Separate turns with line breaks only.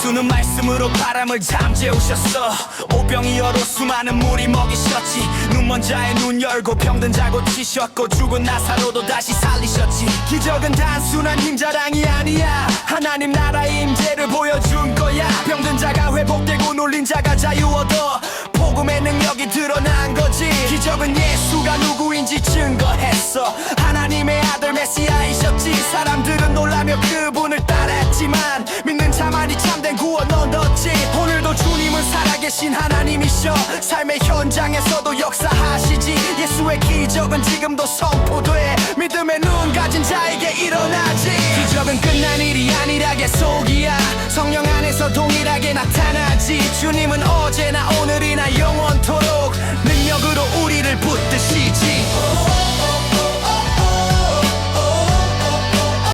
예수는 말씀으로 바람을 잠재우셨어. 오병이어로 수많은 물이 먹이셨지. 눈먼 자의 눈 열고 병든 자 고 치셨고 죽은 나사로도 다시 살리셨지. 기적은 단순한 힘 자랑이 아니야. 하나님 나라의 임재를 보여준 거야. 병든 자가 회복되고 놀린 자가 자유 얻어 복음의 능력이 드러난 거지. 기적은 예수가 누구인지 증거했어. 하나님의 아들 메시아이셨지. 사람들 얻었지 오늘도 주님은 살아계신 하나님이셔. 삶의 현장에서도 역사하시지. 예수의 기적은 지금도 선포돼. 믿음의 눈 가진 자에게 일어나지. 기적은 끝난 일이 아니라 계속이야. 성령 안에서 동일하게 나타나지. 주님은 어